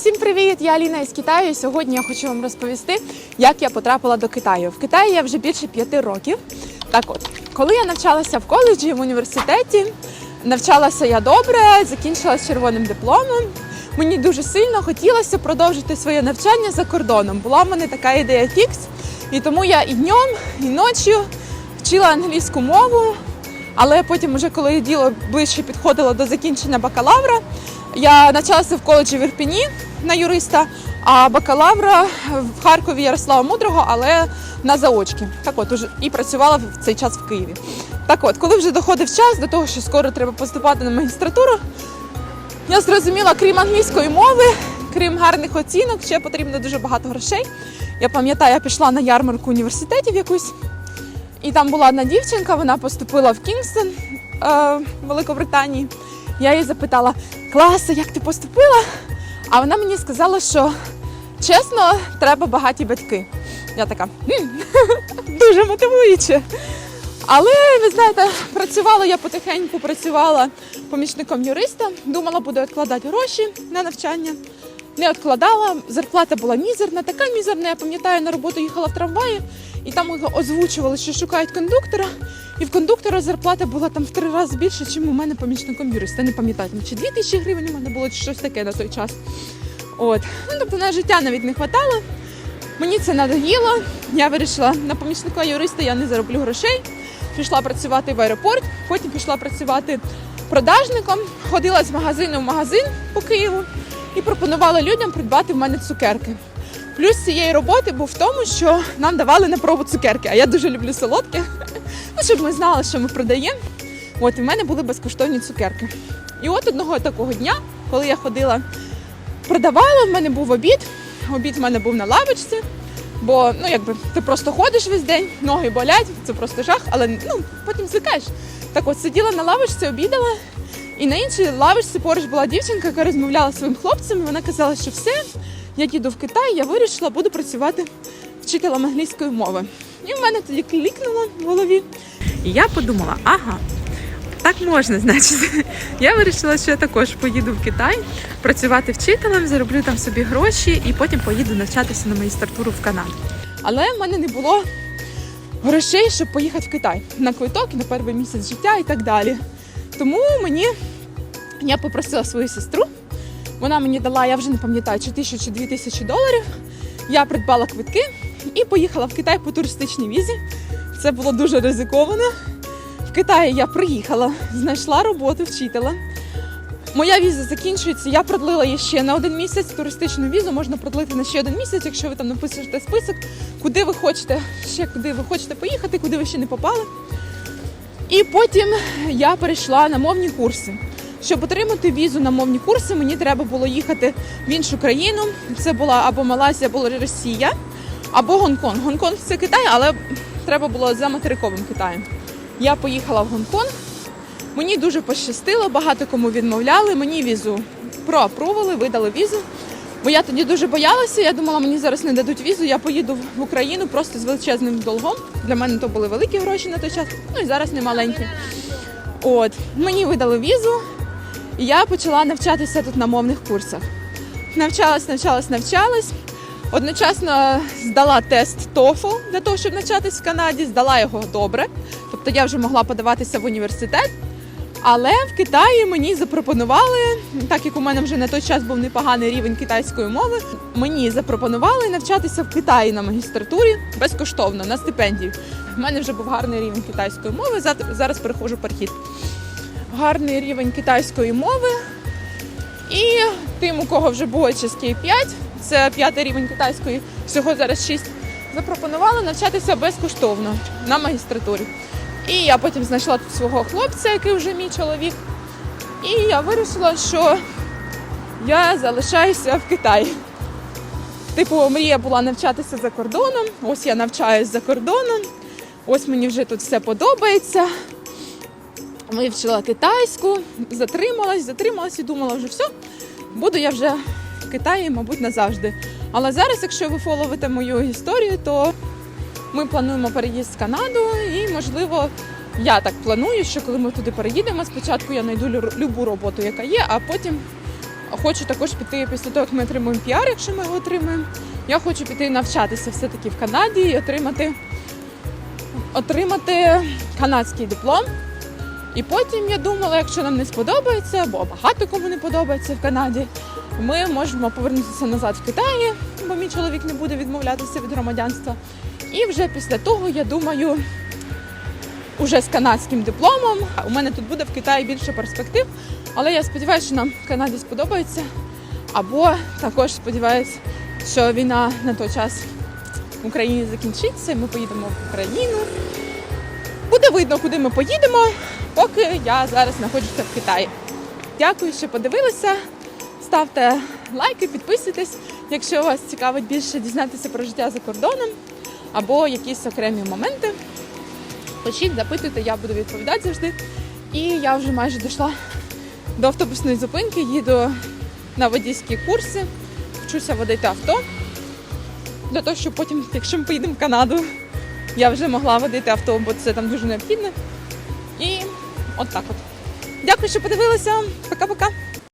Всім привіт! Я Аліна із Китаю. Сьогодні я хочу вам розповісти, як я потрапила до Китаю. В Китаї я вже більше п'яти років. Так от, коли я навчалася в коледжі в університеті, навчалася я добре, закінчила з червоним дипломом. Мені дуже сильно хотілося продовжити своє навчання за кордоном. Була в мене така ідея фікс, і тому я і днем, і ночі вчила англійську мову. Але потім, уже коли діло ближче підходило до закінчення бакалавра, я навчалася в коледжі в Ірпіні на юриста, а бакалавра в Харкові Ярослава Мудрого, але на заочки. Так от уже і працювала в цей час в Києві. Так от, коли вже доходив час до того, що скоро треба поступати на магістратуру, я зрозуміла, крім англійської мови, крім гарних оцінок, ще потрібно дуже багато грошей. Я пам'ятаю, я пішла на ярмарку університетів якусь. І там була одна дівчинка, вона поступила в Кінгстон е, Великобританії. Я її запитала: класе, як ти поступила? А вона мені сказала, що чесно, треба багаті батьки. Я така «Хм, дуже мотивуюче. Але ви знаєте, працювала я потихеньку, працювала помічником юриста, думала, буду відкладати гроші на навчання. Не відкладала, зарплата була мізерна, така мізерна. Я пам'ятаю, на роботу їхала в трамваї, і там озвучували, що шукають кондуктора. І в кондуктора зарплата була там в три рази більше, ніж у мене помічником юриста. Не пам'ятаю, чи 2 тисячі гривень у мене було, чи щось таке на той час. От. Ну, тобто на життя навіть не вистачало. Мені це надоїло. Я вирішила, на помічника юриста я не зароблю грошей. Пішла працювати в аеропорт, потім пішла працювати продажником, ходила з магазину в магазин по Києву і пропонувала людям придбати в мене цукерки. Плюс цієї роботи був в тому, що нам давали на пробу цукерки, а я дуже люблю солодке. Ну, щоб ми знали, що ми продаємо. От і в мене були безкоштовні цукерки. І от одного такого дня, коли я ходила, продавала, в мене був обід. Обід в мене був на лавочці, бо ну якби ти просто ходиш весь день, ноги болять, це просто жах, але ну потім звикаєш. Так от сиділа на лавочці, обідала, і на іншій лавочці поруч була дівчинка, яка розмовляла зі своїм хлопцем. і Вона казала, що все, я їду в Китай, я вирішила, буду працювати вчителем англійської мови. І в мене тоді клікнуло в голові. І я подумала, ага, так можна, значить. Я вирішила, що я також поїду в Китай працювати вчителем, зароблю там собі гроші і потім поїду навчатися на магістратуру в Канаду. Але в мене не було грошей, щоб поїхати в Китай на квиток на перший місяць життя і так далі. Тому мені я попросила свою сестру. Вона мені дала, я вже не пам'ятаю, чи тисячу чи дві тисячі доларів. Я придбала квитки і поїхала в Китай по туристичній візі. Це було дуже ризиковано. В Китаї я приїхала, знайшла роботу вчителя. Моя віза закінчується. Я продлила її ще на один місяць. Туристичну візу можна продлити на ще один місяць, якщо ви там напишете список, куди ви хочете, ще куди ви хочете поїхати, куди ви ще не попали. І потім я перейшла на мовні курси. Щоб отримати візу на мовні курси, мені треба було їхати в іншу країну. Це була або Малайзія, або Росія, або Гонконг. Гонконг це Китай, але треба було за материковим Китаєм. Я поїхала в Гонконг. Мені дуже пощастило, багато кому відмовляли. Мені візу проапрували, видали візу. Бо я тоді дуже боялася. Я думала, мені зараз не дадуть візу. Я поїду в Україну просто з величезним долгом. Для мене то були великі гроші на той час, ну і зараз не маленькі. От мені видали візу, і я почала навчатися тут на мовних курсах. Навчалась, навчалась, навчалась. Одночасно здала тест TOEFL для того, щоб навчатись в Канаді. Здала його добре. Тобто я вже могла подаватися в університет. Але в Китаї мені запропонували, так як у мене вже на той час був непоганий рівень китайської мови, мені запропонували навчатися в Китаї на магістратурі безкоштовно на стипендію. У мене вже був гарний рівень китайської мови. Зараз переходжу перехід. Гарний рівень китайської мови. І тим, у кого вже був HSK 5, це п'ятий рівень китайської, всього зараз 6, запропонували навчатися безкоштовно на магістратурі. І я потім знайшла тут свого хлопця, який вже мій чоловік. І я вирішила, що я залишаюся в Китаї. Типу, мрія була навчатися за кордоном. Ось я навчаюсь за кордоном. Ось мені вже тут все подобається. Вивчила китайську, затрималась, затрималась і думала, вже все, буду я вже в Китаї, мабуть, назавжди. Але зараз, якщо ви фоловите мою історію, то ми плануємо переїзд в Канаду, і можливо, я так планую, що коли ми туди переїдемо, спочатку я знайду любу роботу, яка є, а потім Хочу також піти після того, як ми отримуємо піар, якщо ми його отримаємо. Я хочу піти навчатися все-таки в Канаді і отримати, отримати канадський диплом. І потім я думала, якщо нам не сподобається, або багато кому не подобається в Канаді, ми можемо повернутися назад в Китаї, бо мій чоловік не буде відмовлятися від громадянства. І вже після того, я думаю, уже з канадським дипломом. У мене тут буде в Китаї більше перспектив, але я сподіваюся, що нам в Канаді сподобається. Або також сподіваюся, що війна на той час в Україні закінчиться, і ми поїдемо в Україну. Буде видно, куди ми поїдемо, поки я зараз знаходжуся в Китаї. Дякую, що подивилися. Ставте лайки, підписуйтесь, якщо вас цікавить більше дізнатися про життя за кордоном або якісь окремі моменти. Пишіть, запитуйте, я буду відповідати завжди. І я вже майже дійшла до автобусної зупинки, їду на водійські курси, вчуся водити авто. Для того, щоб потім, якщо ми поїдемо в Канаду, я вже могла водити авто, бо це там дуже необхідно. І от так от. Дякую, що подивилися. Пока-пока.